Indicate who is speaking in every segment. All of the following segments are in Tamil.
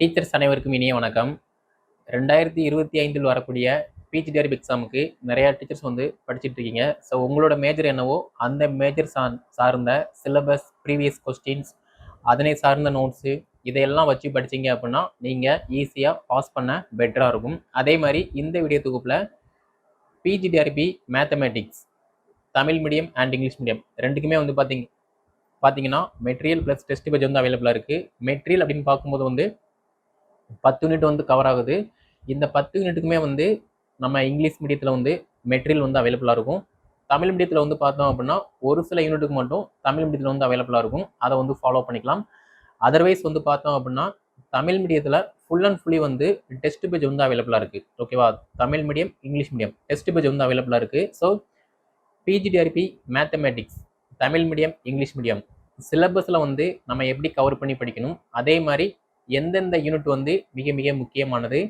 Speaker 1: டீச்சர்ஸ் அனைவருக்கும் இனிய வணக்கம். ரெண்டாயிரத்தி இருபத்தி ஐந்தில் வரக்கூடிய பிஜிடிஆர்பி எக்ஸாமுக்கு நிறையா டீச்சர்ஸ் வந்து படிச்சுட்டு இருக்கீங்க. ஸோ உங்களோட மேஜர் என்னவோ அந்த மேஜர் சார் சார்ந்த சிலபஸ் ப்ரீவியஸ் கொஸ்டின்ஸ் அதனை சார்ந்த நோட்ஸு இதையெல்லாம் வச்சு படிச்சீங்க அப்படின்னா நீங்கள் ஈஸியாக பாஸ் பண்ண பெட்டராக இருக்கும். அதே மாதிரி இந்த வீடியோ தொகுப்பில் PGTRB mathematics Tamil medium and English medium ரெண்டுக்குமே வந்து பார்த்தீங்க பார்த்தீங்கன்னா மெட்டீரியல் ப்ளஸ் டெஸ்ட் பேஜ் வந்து அவைலபிளாக இருக்குது மெட்டீரியல் அப்படின்னு பார்க்கும்போது வந்து பத்து யூனிட் வந்து கவர் ஆகுது. இந்த பத்து யூனிட்டுக்குமே வந்து நம்ம இங்கிலீஷ் மீடியத்தில் வந்து மெட்டீரியல் வந்து அவைலபிளாக இருக்கும். தமிழ் மீடியத்தில் வந்து பார்த்தோம் அப்படின்னா ஒரு சில யூனிட்டுக்கு மட்டும் தமிழ் மீடியத்தில் வந்து அவைலபிளாக இருக்கும். அதை வந்து ஃபாலோ பண்ணிக்கலாம். அதர்வைஸ் வந்து பார்த்தோம் அப்படின்னா தமிழ் மீடியத்தில் ஃபுல் அண்ட் ஃபுல்லி வந்து டெஸ்ட் பேஜ் வந்து அவைலபிளாக இருக்குது ஓகேவா Tamil medium English medium test page வந்து அவைலபிளாக இருக்குது so PGTRB mathematics Tamil medium English medium சிலபஸில் வந்து நம்ம எப்படி கவர் பண்ணி படிக்கணும்? அதே மாதிரி எந்தெந்த யூனிட் வந்து மிக மிக முக்கியமானது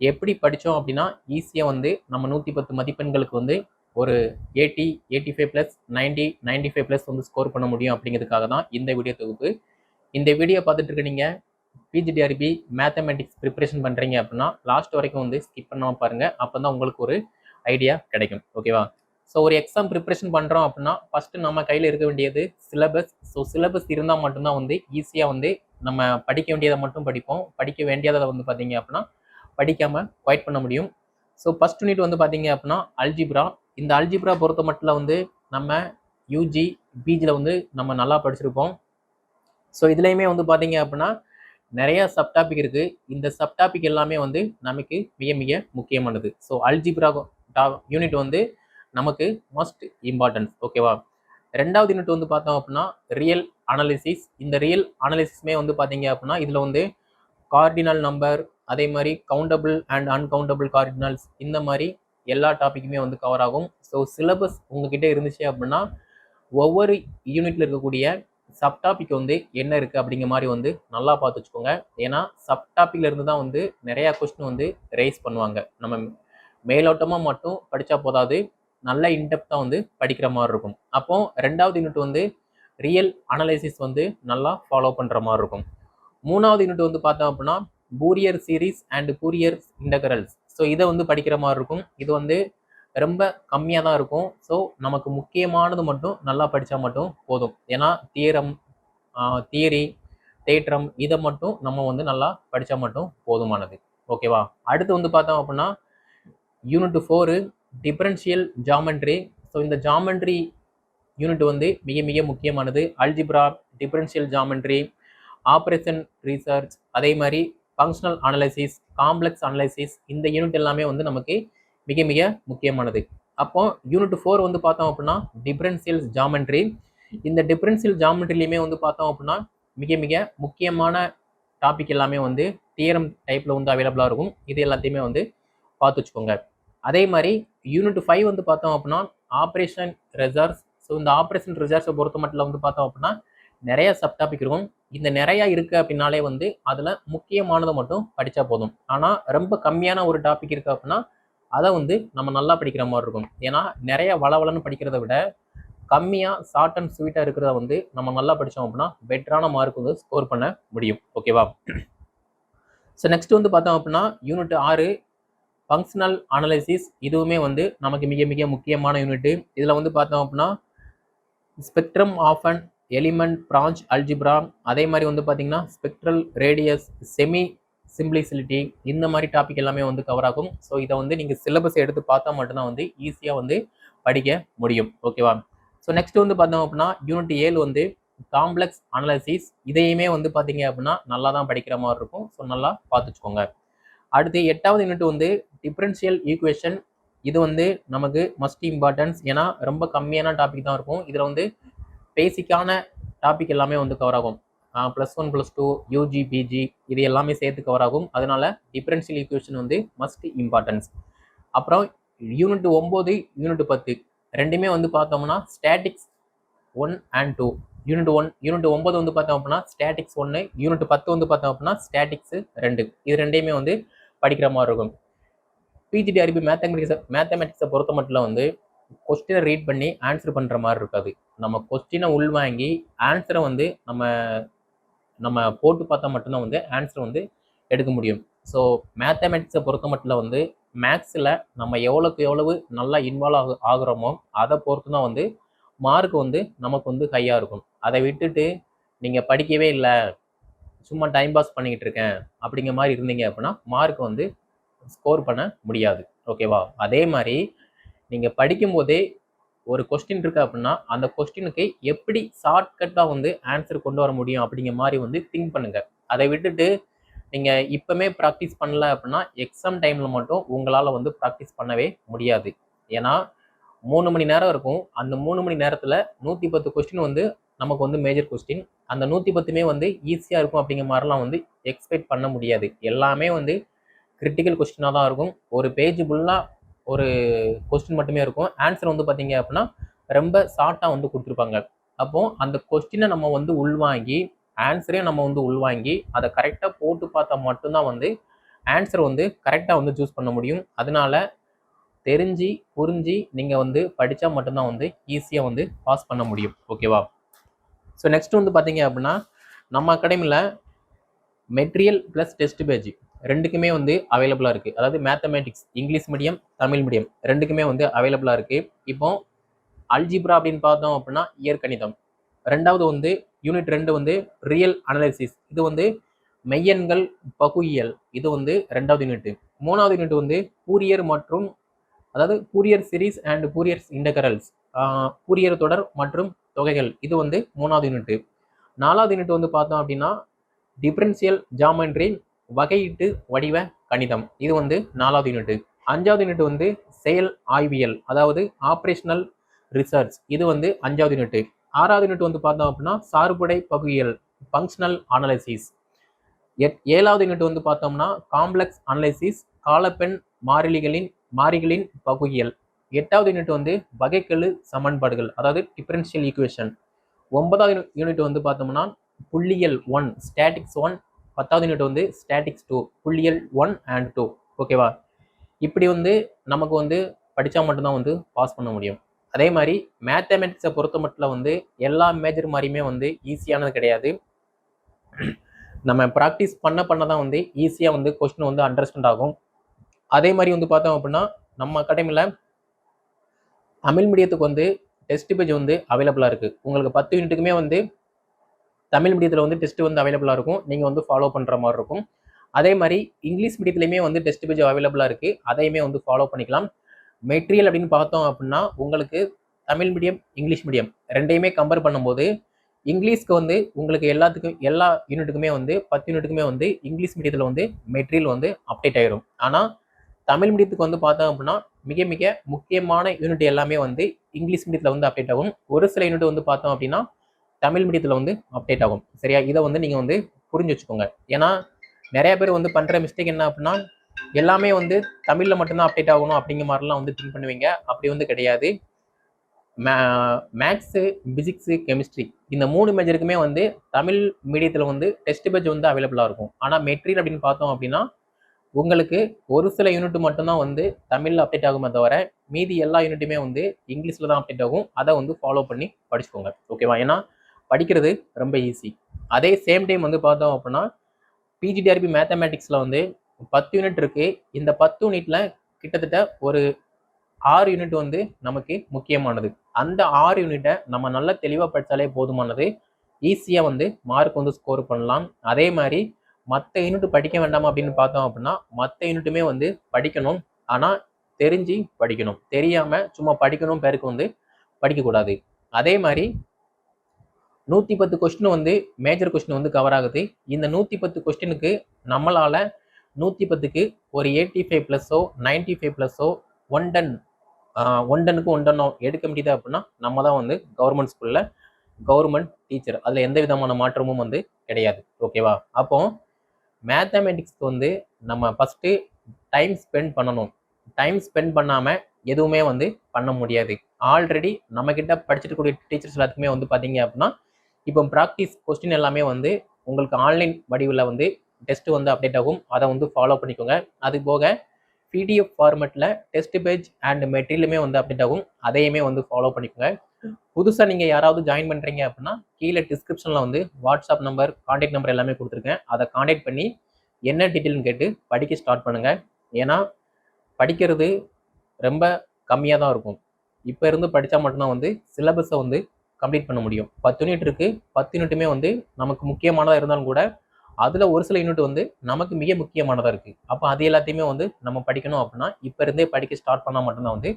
Speaker 1: எப்படி படித்தோம் அப்படின்னா ஈஸியாக வந்து நம்ம நூற்றி பத்து மதிப்பெண்களுக்கு வந்து ஒரு eighty eighty five plus ninety ninety five plus வந்து ஸ்கோர் பண்ண முடியும் அப்படிங்கிறதுக்காக தான் இந்த வீடியோ தொகுப்பு. இந்த வீடியோ பார்த்துட்டு இருக்க நீங்கள் பிஜிடிஆர்பி மேத்தமெட்டிக்ஸ் ப்ரிப்பரேஷன் பண்ணுறீங்க அப்படின்னா லாஸ்ட் வரைக்கும் வந்து ஸ்கிப் பண்ணாமல் பாருங்கள் அப்போ தான் உங்களுக்கு ஒரு ஐடியா கிடைக்கும். ஓகேவா ஸோ ஒரு எக்ஸாம் ப்ரிப்பரேஷன் பண்ணுறோம் அப்படின்னா ஃபஸ்ட்டு நம்ம கையில் இருக்க வேண்டியது சிலபஸ் ஸோ சிலபஸ் இருந்தால் மட்டும்தான் வந்து ஈஸியாக வந்து நம்ம படிக்க வேண்டியதை மட்டும் படிப்போம். படிக்க வேண்டியதை வந்து பார்த்தீங்க அப்படின்னா படிக்காமல் குவைட் பண்ண முடியும். ஸோ ஃபஸ்ட் யூனிட் வந்து பார்த்தீங்க அப்படின்னா அல்ஜிப்ரா இந்த அல்ஜிப்ரா பொறுத்த மட்டும் வந்து நம்ம யூஜி பிஜியில் வந்து நம்ம நல்லா படிச்சிருப்போம். ஸோ இதுலேயுமே வந்து பார்த்தீங்க அப்படின்னா நிறைய சப்டாபிக் இருக்குது இந்த சப்டாபிக் எல்லாமே வந்து நமக்கு மிக மிக முக்கியமானது. ஸோ அல்ஜிப்ரா யூனிட் வந்து நமக்கு மோஸ்ட் இம்பார்ட்டன்ஸ் ஓகேவா ரெண்டாவது யூனிட் வந்து பார்த்தோம் அப்படின்னா ரியல் அனாலிசிஸ் இந்த ரியல் அனாலிசிஸ்மே வந்து பார்த்தீங்க அப்படின்னா இதில் வந்து கார்டினல் நம்பர் அதே மாதிரி கவுண்டபிள் அண்ட் அன்கவுண்டபிள் கார்டினல்ஸ் இந்த மாதிரி எல்லா டாப்பிக்குமே வந்து கவர் ஆகும். ஸோ சிலபஸ் உங்ககிட்ட இருந்துச்சு அப்படின்னா ஒவ்வொரு யூனிட்ல இருக்கக்கூடிய சப் டாபிக் வந்து என்ன இருக்குது அப்படிங்கிற மாதிரி வந்து நல்லா பார்த்து வச்சுக்கோங்க. ஏன்னா சப் டாப்பிக்ல இருந்து தான் வந்து நிறையா கொஸ்டின் வந்து ரைஸ் பண்ணுவாங்க. நம்ம மேலோட்டமாக மட்டும் படித்தா போதாது. நல்ல இன்டெப்த்தாக வந்து படிக்கிற மாதிரி இருக்கும். அப்போ ரெண்டாவது யூனிட் வந்து ரியல் அனலைசிஸ் வந்து நல்லா ஃபாலோ பண்ணுற மாதிரி இருக்கும். மூணாவது யூனிட் வந்து பார்த்தோம் அப்படின்னா Fourier series and Fourier integrals so இதை வந்து படிக்கிற மாதிரி இருக்கும். இது வந்து ரொம்ப கம்மியாக தான் இருக்கும். ஸோ நமக்கு முக்கியமானது மட்டும் நல்லா படித்தா மட்டும் போதும். ஏன்னா தியரம் தியரி தேற்றம் இதை மட்டும் நம்ம வந்து நல்லா படித்தா மட்டும் போதுமானது. ஓகேவா அடுத்து வந்து பார்த்தோம் அப்படின்னா unit four differential geometry so இந்த ஜாமெண்ட்ரி யூனிட் வந்து மிக மிக முக்கியமானது. Algebra differential geometry operation research அதே மாதிரி ஃபங்க்ஷனல் அனலைசிஸ் காம்ப்ளெக்ஸ் அனலைசிஸ் இந்த யூனிட் எல்லாமே வந்து நமக்கு மிக மிக முக்கியமானது. அப்போ யூனிட் ஃபோர் வந்து பார்த்தோம் அப்படின்னா டிஃபரன்ஷியல் ஜாமெண்ட்ரி இந்த டிஃபரன்ஷியல் ஜாமெண்ட்ரிலையுமே வந்து பார்த்தோம் அப்படின்னா மிக மிக முக்கியமான டாபிக் எல்லாமே வந்து தியரம் டைப்பில் வந்து அவைலபிளாக இருக்கும். இது எல்லாத்தையுமே வந்து பார்த்து வச்சுக்கோங்க. அதே மாதிரி யூனிட் ஃபைவ் வந்து பார்த்தோம் அப்படின்னா ஆப்ரேஷன் ரிசர்வ்ஸ் ஸோ இந்த ஆப்ரேஷன் ரிசர்வ்ஸை பொறுத்த மட்டும் வந்து பார்த்தோம் அப்படின்னா நிறைய சப் டாபிக் இருக்கும். இந்த நிறையா இருக்குது அப்படின்னாலே வந்து அதில் முக்கியமானதை மட்டும் படித்தா போதும். ஆனால் ரொம்ப கம்மியான ஒரு டாபிக் இருக்குது அப்படின்னா அதை வந்து நம்ம நல்லா படிக்கிற மாதிரி இருக்கும். ஏன்னா நிறைய வளவளன்னு படிக்கிறத விட கம்மியாக ஷார்ட் அண்ட் ஸ்வீட்டாக இருக்கிறத வந்து நம்ம நல்லா படித்தோம் அப்படின்னா பெட்டரான மார்க் வந்து ஸ்கோர் பண்ண முடியும். ஓகேவா ஸோ நெக்ஸ்ட் வந்து பார்த்தோம் அப்படின்னா யூனிட் ஆறு ஃபங்க்ஷனல் அனலைசிஸ் இதுவுமே வந்து நமக்கு மிக மிக முக்கியமான யூனிட்டு இதில் வந்து பார்த்தோம் அப்படின்னா spectrum of an element Banach algebra அதே மாதிரி வந்து பார்த்தீங்கன்னா ஸ்பெக்ட்ரல் ரேடியஸ் செமி சிம்பிளிசிலிட்டி இந்த மாதிரி டாபிக் எல்லாமே வந்து கவர் ஆகும். ஸோ இதை வந்து நீங்கள் சிலபஸ் எடுத்து பார்த்தா மட்டும்தான் வந்து ஈஸியாக வந்து படிக்க முடியும். ஓகேவா ஸோ நெக்ஸ்ட் வந்து பார்த்தோம் அப்படின்னா யூனிட் ஏழு வந்து காம்ப்ளெக்ஸ் அனலைசிஸ் இதையுமே வந்து பார்த்தீங்க அப்படின்னா நல்லா தான் படிக்கிற மாதிரி இருக்கும். ஸோ நல்லா பார்த்துச்சுக்கோங்க. அடுத்து எட்டாவது யூனிட் வந்து டிஃப்ரென்ஷியல் ஈக்குவேஷன் இது வந்து நமக்கு மஸ்ட் இம்பார்ட்டன்ஸ் ஏன்னா ரொம்ப கம்மியான டாபிக் தான் இருக்கும். இதில் வந்து பேசிக்கான டாபிக் எல்லாமே வந்து கவர் ஆகும். Plus one plus two UG PG இது எல்லாமே சேர்த்து கவர் ஆகும். அதனால டிஃப்ரென்ஷியல் ஈக்குவேஷன் வந்து மஸ்ட் இம்பார்ட்டன்ஸ் அப்புறம் யூனிட் ஒம்பது யூனிட் பத்து ரெண்டுமே வந்து பார்த்தோம்னா statistics one and two unit one unit ஒம்பது வந்து பார்த்தோம் அப்படின்னா ஸ்டாட்டிக்ஸ் ஒன்று யூனிட் பத்து வந்து பார்த்தோம் அப்படின்னா ஸ்டாட்டிக்ஸ் ரெண்டு. இது ரெண்டையுமே வந்து படிக்கிற மாதிரி இருக்கும். பிஜிடிஆர்பி மேத்தமெட்டிக்ஸை மேத்தமெட்டிக்ஸை பொறுத்த மட்டும் வந்து கொஸ்டினை ரீட் பண்ணி ஆன்சர் பண்ணுற மாதிரி இருக்காது. நம்ம கொஸ்டினை உள்வாங்கி ஆன்சரை வந்து நம்ம நம்ம போட்டு பார்த்தா மட்டும்தான் வந்து ஆன்சரை வந்து எடுக்க முடியும். ஸோ மேத்தமெட்டிக்ஸை பொறுத்த மட்டும் வந்து மேக்ஸில் நம்ம எவ்வளோக்கு எவ்வளவு நல்லா இன்வால்வ் ஆகு ஆகுறோமோ அதை பொறுத்து தான் வந்து மார்க் வந்து நமக்கு வந்து ஹையாக இருக்கும். அதை விட்டுட்டு நீங்கள் படிக்கவே இல்லை சும்மா டைம் பாஸ் பண்ணிக்கிட்டு இருக்கேன் அப்படிங்கிற மாதிரி இருந்தீங்க அப்படின்னா மார்க் வந்து ஸ்கோர் பண்ண முடியாது. ஓகேவா அதே மாதிரி நீங்கள் படிக்கும்போதே ஒரு கொஸ்டின் இருக்கு அப்படின்னா அந்த கொஸ்டினுக்கு எப்படி ஷார்ட்கட்டாக வந்து ஆன்சர் கொண்டு வர முடியும் அப்படிங்கிற மாதிரி வந்து திங்க் பண்ணுங்கள் அதை விட்டுட்டு நீங்கள் இப்போமே ப்ராக்டிஸ் பண்ணல அப்படின்னா எக்ஸாம் டைமில் மட்டும் உங்களால் வந்து ப்ராக்டிஸ் பண்ணவே முடியாது. ஏன்னா மூணு மணி நேரம் இருக்கும். அந்த மூணு மணி நேரத்தில் நூற்றி பத்து கொஸ்டின் வந்து நமக்கு வந்து மேஜர் கொஸ்டின் அந்த நூற்றி பத்துமே வந்து ஈஸியாக இருக்கும் அப்படிங்கிற மாதிரிலாம் வந்து எக்ஸ்பெக்ட் பண்ண முடியாது. எல்லாமே வந்து கிரிட்டிக்கல் கொஸ்டினாக தான் இருக்கும். ஒரு பேஜ் ஃபுல்லாக ஒரு கொஸ்டின் மட்டுமே இருக்கும். ஆன்சர் வந்து பார்த்தீங்க அப்படின்னா ரொம்ப ஷார்ட்டாக வந்து கொடுத்துருப்பாங்க. அப்போது அந்த கொஸ்டினை நம்ம வந்து உள்வாங்கி ஆன்சரையும் நம்ம வந்து உள்வாங்கி அதை கரெக்டாக போட்டு பார்த்தா மட்டும்தான் வந்து ஆன்சர் வந்து கரெக்டாக வந்து சூஸ் பண்ண முடியும். அதனால தெரிஞ்சு புரிஞ்சு நீங்கள் வந்து படித்தா மட்டும்தான் வந்து ஈஸியாக வந்து பாஸ் பண்ண முடியும். ஓகேவா ஸோ நெக்ஸ்ட் வந்து பார்த்தீங்க அப்படின்னா நம்ம அகாடமியில் மெட்டீரியல் ப்ளஸ் டெஸ்ட் பேஜ் ரெண்டுக்குமே வந்து அவைலபிளாக இருக்குது அதாவது mathematics English medium Tamil medium ரெண்டுக்குமே வந்து அவைலபிளாக இருக்குது இப்போ அல்ஜிப்ரா அப்படின்னு பார்த்தோம் அப்படின்னா இயற்கணிதம். ரெண்டாவது வந்து யூனிட் ரெண்டு வந்து ரியல் அனாலிசிஸ் இது வந்து மெய்யன்கள் பகுயியல். இது வந்து ரெண்டாவது யூனிட் மூணாவது யூனிட் வந்து பூரியர் மற்றும் அதாவது Fourier series and Fourier's integrals Fourier தொடர் மற்றும் தொகைகள். இது வந்து மூணாவது யூனிட் நாலாவது யூனிட் வந்து பார்த்தோம் அப்படின்னா டிஃபரன்சியல் ஜாமெண்ட்ரி வகையீட்டு வடிவ கணிதம். இது வந்து நாலாவது யூனிட் அஞ்சாவது யூனிட் வந்து செயல் ஆய்வியல் அதாவது ஆப்ரேஷனல் ரிசர்ச் இது வந்து அஞ்சாவது யூனிட் ஆறாவது யூனிட் வந்து பார்த்தோம் அப்படின்னா சார்புடை பகுதியல் ஃபங்க்ஷனல் அனாலிசிஸ் எட் ஏழாவது யூனிட் வந்து பார்த்தோம்னா காம்ப்ளெக்ஸ் அனாலிசிஸ் காலப்பெண் மாறிலிகளின் மாறிகளின் பகுதியல் எட்டாவது யூனிட் வந்து வகைக்கெழு சமன்பாடுகள் அதாவது டிஃபரன்ஷியல் ஈக்குவேஷன் ஒன்பதாவது யூனிட் வந்து பார்த்தோம்னா புள்ளியல் ஒன் ஸ்டாட்டிக்ஸ் ஒன் பத்தாவது யூனிட் வந்து ஸ்டாட்டிக்ஸ் டூ புள்ளியல் ஒன் அண்ட் டூ ஓகேவா இப்படி வந்து நமக்கு வந்து படித்தா மட்டும்தான் வந்து பாஸ் பண்ண முடியும். அதே மாதிரி மேத்தமெட்டிக்ஸை பொறுத்த மட்டும் வந்து எல்லா மேஜர் மாதிரியுமே வந்து ஈஸியானது கிடையாது. நம்ம ப்ராக்டிஸ் பண்ண பண்ண தான் வந்து ஈஸியாக வந்து கொஸ்டின் வந்து அண்டர்ஸ்டாண்ட் ஆகும். அதே மாதிரி வந்து பார்த்தோம் அப்படின்னா நம்ம அகாடமியில் தமிழ் மீடியத்துக்கு வந்து டெஸ்ட் பேஜ் வந்து அவைலபிளாக இருக்குது உங்களுக்கு பத்து யூனிட்டுக்குமே வந்து தமிழ் மீடியத்தில் வந்து டெஸ்ட் வந்து அவைலபிளாக இருக்கும். நீங்கள் வந்து ஃபாலோ பண்ணுற மாதிரி இருக்கும். அதே மாதிரி இங்கிலீஷ் மீடியத்துலையுமே வந்து டெஸ்ட் பேஜ் அவைலபிளாக இருக்குது அதையுமே வந்து ஃபாலோ பண்ணிக்கலாம். மெட்டீரியல் அப்படின்னு பார்த்தோம் அப்படின்னா உங்களுக்கு தமிழ் மீடியம் இங்கிலீஷ் மீடியம் ரெண்டையுமே கம்பேர் பண்ணும்போது இங்கிலீஷ்க்கு வந்து உங்களுக்கு எல்லாத்துக்கும் எல்லா யூனிட்டுக்குமே வந்து பத்து யூனிட்டுக்குமே வந்து இங்கிலீஷ் மீடியத்தில் வந்து மெட்டீரியல் வந்து அப்டேட் ஆகிடும் ஆனால் தமிழ் மீடியத்துக்கு வந்து பார்த்தோம் அப்படின்னா மிக மிக முக்கியமான யூனிட் எல்லாமே வந்து இங்கிலீஷ் மீடியத்தில் வந்து அப்டேட் ஆகும். ஒரு சில யூனிட் வந்து பார்த்தோம் அப்படின்னா தமிழ் மீடியத்தில் வந்து அப்டேட் ஆகும். சரியா? இதை வந்து நீங்கள் வந்து புரிஞ்சு வச்சுக்கோங்க. ஏன்னா நிறைய பேர் வந்து பண்ணுற மிஸ்டேக் என்ன அப்படின்னா எல்லாமே வந்து தமிழில் மட்டும்தான் அப்டேட் ஆகணும் அப்படிங்கிற மாதிரிலாம் வந்து திங்க் பண்ணுவீங்க. அப்படி வந்து கிடையாது. மே மேக்ஸு பிசிக்ஸு கெமிஸ்ட்ரி இந்த மூணு மேஜருக்குமே வந்து தமிழ் மீடியத்தில் வந்து டெஸ்ட் பேஜ் வந்து அவைலபிளாக இருக்கும். ஆனால் மெட்டீரியல் அப்படின்னு பார்த்தோம் அப்படின்னா உங்களுக்கு ஒரு சில யூனிட் மட்டும்தான் வந்து தமிழில் அப்டேட் ஆகுமே தவிர மீதி எல்லா யூனிட்டுமே வந்து இங்கிலீஷில் தான் அப்டேட் ஆகும். அதை வந்து ஃபாலோ பண்ணி படிச்சுக்கோங்க. ஓகேவா ஏன்னா படிக்கிறது ரொம்ப ஈஸி அதே சேம் டைம் வந்து பார்த்தோம் அப்படின்னா பிஜிடிஆர்பி மேத்தமேட்டிக்ஸில் வந்து பத்து யூனிட் இருக்குது இந்த பத்து யூனிட்டில் கிட்டத்தட்ட ஒரு ஆறு யூனிட் வந்து நமக்கு முக்கியமானது. அந்த ஆறு யூனிட்டை நம்ம நல்லா தெளிவாக படித்தாலே போதுமானது. ஈஸியாக வந்து மார்க் வந்து ஸ்கோர் பண்ணலாம். அதே மாதிரி மற்ற யூனிட் படிக்க வேண்டாம் அப்படின்னு பார்த்தோம் அப்படின்னா மற்ற யூனிட்டுமே வந்து படிக்கணும். ஆனால் தெரிஞ்சு படிக்கணும். தெரியாமல் சும்மா படிக்கணும் பேருக்கு வந்து படிக்கக்கூடாது. அதே மாதிரி நூற்றி பத்து கொஸ்டின் வந்து மேஜர் கொஸ்டின் வந்து கவர் ஆகுது. இந்த நூற்றி பத்து கொஸ்டினுக்கு நம்மளால் நூற்றி பத்துக்கு ஒரு எயிட்டி ஃபைவ் ப்ளஸ்ஸோ நைன்ட்டி ஃபைவ் ப்ளஸ்ஸோ ஒன் டன் ஒன் டனுக்கு ஒன் டன்னோ எடுக்க முடியுது அப்படின்னா நம்ம தான் வந்து கவர்மெண்ட் ஸ்கூலில் கவர்மெண்ட் டீச்சர் அதில் எந்த விதமான மாற்றமும் வந்து கிடையாது. ஓகேவா அப்போ மேத்தமெட்டிக்ஸ்க்கு வந்து நம்ம ஃபஸ்ட்டு டைம் ஸ்பெண்ட் பண்ணணும். டைம் ஸ்பெண்ட் பண்ணாமல் எதுவுமே வந்து பண்ண முடியாது. ஆல்ரெடி நம்மக்கிட்ட படிச்சுட்டு கூடிய டீச்சர்ஸ் எல்லாத்துக்குமே வந்து பார்த்தீங்க அப்படின்னா இப்போ ப்ராக்டிஸ் கொஸ்டின் எல்லாமே வந்து உங்களுக்கு ஆன்லைன் வடிவில் வந்து டெஸ்ட் வந்து அப்டேட் ஆகும். அதை வந்து ஃபாலோ பண்ணிக்கோங்க. அது போக பிடிஎஃப் ஃபார்மெட்டில் டெஸ்ட் பேஜ் அண்ட் மெட்டீரியலுமே வந்து அப்டேட் ஆகும். அதையுமே வந்து ஃபாலோ பண்ணிக்கோங்க. புதுசாக நீங்கள் யாராவது ஜாயின் பண்ணுறீங்க அப்படின்னா கீழே டிஸ்கிரிப்ஷனில் வந்து வாட்ஸ்அப் நம்பர் காண்டாக்ட் நம்பர் எல்லாமே கொடுத்துருக்கேன். அதை காண்டாக்ட் பண்ணி என்ன டீட்டெயில்னு கேட்டு படிக்க ஸ்டார்ட் பண்ணுங்கள் ஏன்னா படிக்கிறது ரொம்ப கம்மியாக தான் இருக்கும். இப்போ இருந்து படித்தா மட்டும்தான் வந்து சிலபஸை வந்து கம்ப்ளீட் பண்ண முடியும். பத்து யூனிட் இருக்குது பத்து யூனிட்டுமே வந்து நமக்கு முக்கியமானதாக இருந்தாலும் கூட அதில் ஒரு சில யூனிட் வந்து நமக்கு மிக முக்கியமானதாக இருக்குது அப்போ அது எல்லாத்தையுமே வந்து நம்ம படிக்கணும் அப்படின்னா இப்போ இருந்தே படிக்க ஸ்டார்ட் பண்ணால் மட்டும்தான் வந்து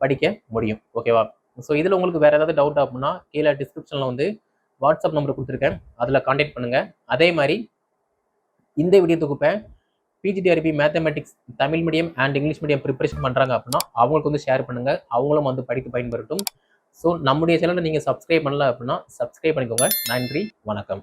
Speaker 1: படிக்க முடியும். ஓகேவா ஸோ இதில் உங்களுக்கு வேறு ஏதாவது டவுட் அப்படின்னா கீழே டிஸ்கிரிப்ஷனில் வந்து வாட்ஸ்அப் நம்பர் கொடுத்துருக்கேன். அதில் காண்டாக்ட் பண்ணுங்கள் அதே மாதிரி இந்த வீடியோ தொகுப்பை PGTRB mathematics Tamil medium and English medium preparation பண்ணுறாங்க அப்படின்னா அவங்களுக்கு வந்து ஷேர் பண்ணுங்கள் அவங்களும் வந்து படித்து பயன்பெறட்டும் ஸோ நம்முடைய சேனலை நீங்கள் சப்ஸ்கிரைப் பண்ணல அப்படின்னா சப்ஸ்கிரைப் பண்ணிக்கோங்க. நன்றி வணக்கம்.